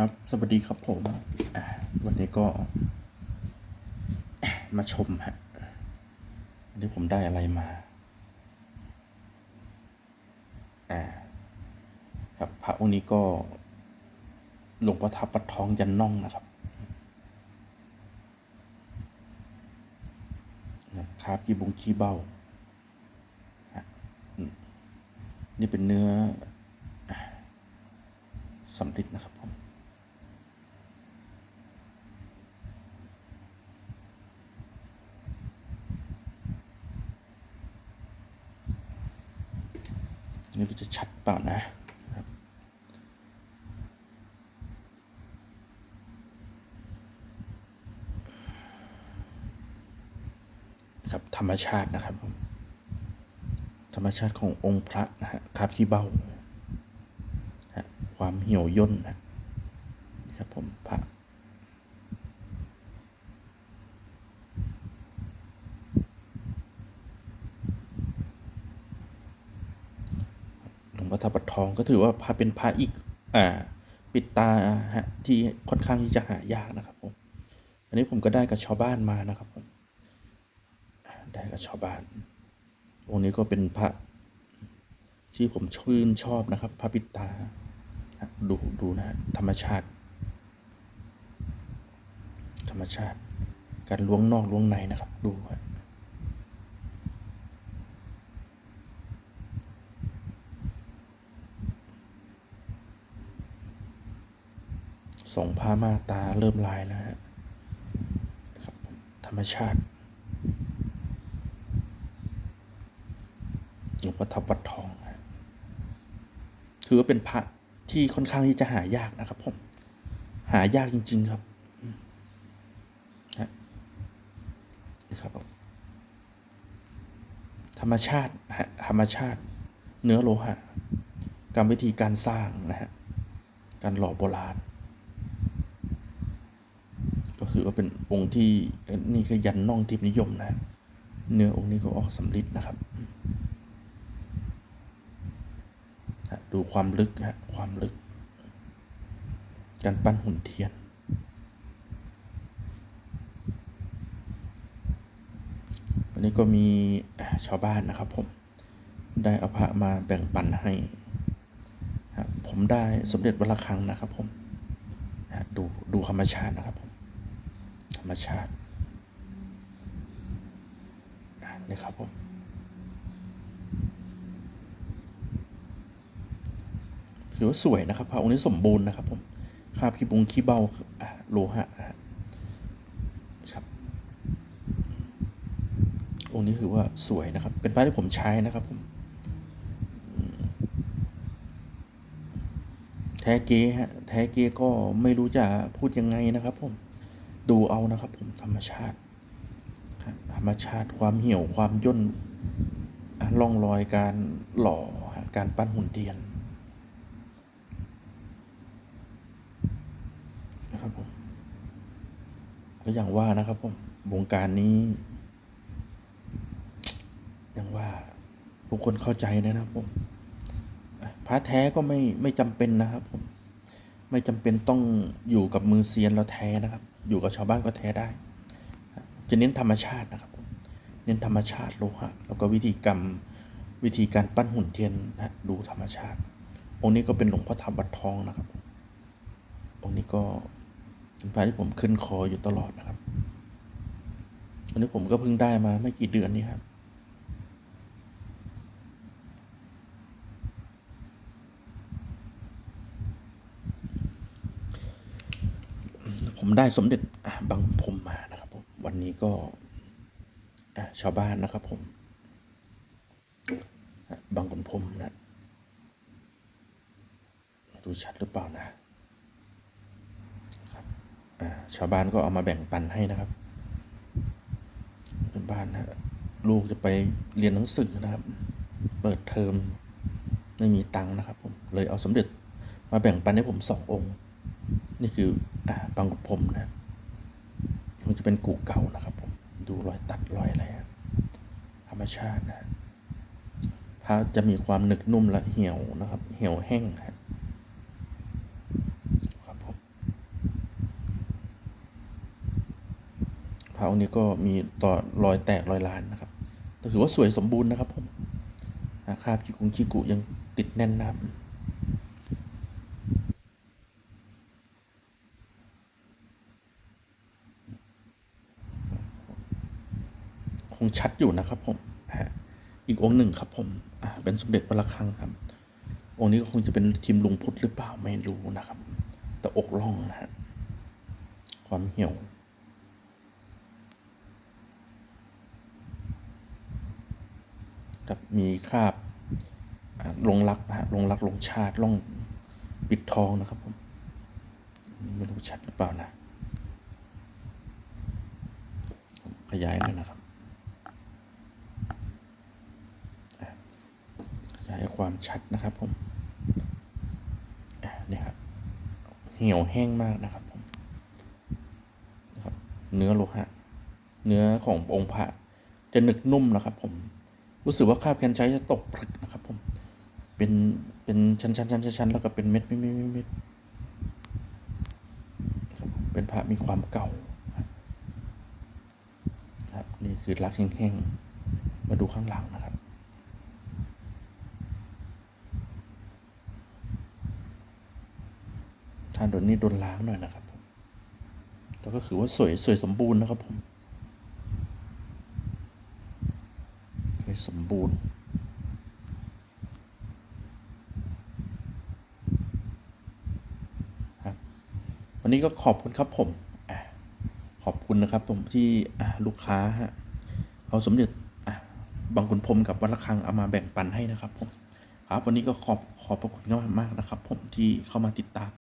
ครับ สวัสดีครับผมวันนี้ก็ มาชมฮะวันนี้ผมได้อะไรมาอ่าครับพระองค์นี้ก็หลวงประทับปัดทองยันน่องนะครับนะครับที่บุงขี้เบ้านี่เป็นเนื้อสำริดนะครับผม นี่ก็จะชัดเปล่านะครับธรรมชาตินะครับ ธรรมชาติขององค์พระนะฮะคาบที่เบ้า ความเหี่ยวย่นนะครับผมพระ วงพ่อทับปัดทองก็ถือว่าพระเป็นพระอีกอ่าปิดตาฮะที่ค่อนข้างที่จะหายากนะครับผมอันนี้ผมก็ได้กับชาวบ้านมานะครับผมได้กับชาวบ้านองค์นี้ก็เป็นพระที่ผมชื่นชอบนะครับ พระปิดตาดูดูนะฮะธรรมชาติ ธรรมชาติ การล้วงนอกล้วงในนะครับ ดูฮะ ส่งผ้ามาตาเริ่มลายแล้วฮะครับธรรมชาติหลวงพ่อทับวัดทองฮะถือว่าเป็นพระที่ค่อนข้างที่จะหายากนะครับผม หายากจริง ๆ ครับอืมฮะครับผมธรรมชาติธรรมชาติ เนื้อโลหะ กรรมวิธีการสร้างนะฮะ การหล่อโบราณ ก็คือว่าเป็นองค์ที่นี่คือยันน่องทิพย์นิยมนะเนื้อองค์นี้ก็ออกสำริดนะครับ ดูความลึกฮะความลึก การปั้นหุ่นเทียน วันนี้ก็มีชาวบ้านนะครับผม ได้เอาพระมาแบ่งปันให้ ผมได้สมเด็จวัดระฆังนะครับผม ดูดูธรรมชาตินะครับผม รมชาติอะครับผมคือว่าสวยนะครับพระองค์นี้สมบูรณ์นะครับผมคาบขี้บุงขี้เบาโลหะครับองค์นี้คือว่าสวยนะครับ เป็นพระที่ผมใช้นะครับผมแท้เก๊ฮะแท้เก๊ก็ไม่รู้จะพูดยังไงนะครับผม ดูเอานะครับผมธรรมชาติ ธรรมชาติความเหี่ยวความย่นอะร่องรอยการหล่อการปั้นหุ่นเทียนนะครับผมก็อย่างว่านะครับผมวงการนี้อย่างว่าผู้คนเข้าใจนะครับผมพระแท้ก็ไม่ไม่จำเป็นนะครับผม ไม่จำเป็นต้องอยู่กับมือเซียนแล้วแท้นะครับ อยู่กับชาวบ้านก็แท้ได้ จะเน้นธรรมชาตินะครับ เน้นธรรมชาติโลหะแล้วก็วิธีกรรมวิธีการปั้นหุ่นเทียนนะดูธรรมชาติ องค์นี้ก็เป็นหลวงพ่อทับบัดทองนะครับ องค์นี้ก็เป็นพระที่ผมขึ้นคออยู่ตลอดนะครับอันนี้ผมก็เพิ่งได้มาไม่กี่เดือนนี้ครับ ผมได้สมเด็จบางพรมมานะครับผมวันนี้ก็ชาวบ้านนะครับผมบางขุนพรมนะดูชัดหรือเปล่านะครับชาวบ้านก็เอามาแบ่งปันให้นะครับเป็นบ้านนะลูกจะไปเรียนหนังสือนะครับ เปิดเทอมไม่มีตังค์นะครับ ผมเลยเอาสมเด็จมาแบ่งปันให้ผมสององค์ นี่คือาบางผมนะมันจะเป็นกูเก่านะครับผมดูรอยตัดรอยอะไรธรรมชาตินะพระจะมีความหนึกนุ่มและเหี่ยวนะครับ เหี่ยวแห้งครับครับผมพระองค์นี้ก็มีต่อรอยแตกรอยลานนะครับแต่ถือว่าสวยสมบูรณ์นะครับผมคาบขี้กุงขี้กุยังติดแน่นนะครับ งชัดอยู่นะครับผมอีกองค์หนึ่งครับผมเป็นสมเด็จพระระฆังครับ องค์นี้ก็คงจะเป็นทีมลุงพุทธหรือเปล่าไม่รู้นะครับ แต่อกล่องนะฮะความเหี่ยวกับมีคราบลงรักนะฮะลงรักลงชาติล่องปิดทองนะครับผมนี่ไม่รู้ชัดหรือเปล่านะ ขยายหน่อยนะครับอะขยายความชัดนะครับผมนี่ครับเหี่ยวแห้งมากนะครับผมนะครับ เนื้อโลหะ เนื้อขององค์พระจะหนึกนุ่มนะครับ ผม รู้สึกว่าคาบแคนใช้จะตกผลึกนะครับ ผม เป็น เป็นชั้นชั้นชั้นชั้นๆๆๆแล้วก็เป็นเม็ดเม็ดเม็ดเม็ดเม็ดครับผมเป็นพระมีความเก่าครับ นี่คือรักแห้งๆ มาดูข้างหลังนะครับ ทานโดนนี้โดนล้างหน่อยนะครับผมแต่ก็คือว่าสวยสวยสมบูรณ์นะครับผมสวยสมบูรณ์ครับวันนี้ก็ขอบคุณครับผมขอบคุณนะครับผมที่ลูกค้าฮะเอาสมเด็จบางขุนพรมกับวัดระฆังเอามาแบ่งปันให้นะครับผมครับวันนี้ก็ขอบขอบพระคุณมากๆนะครับ ผมที่เข้ามาติดตาม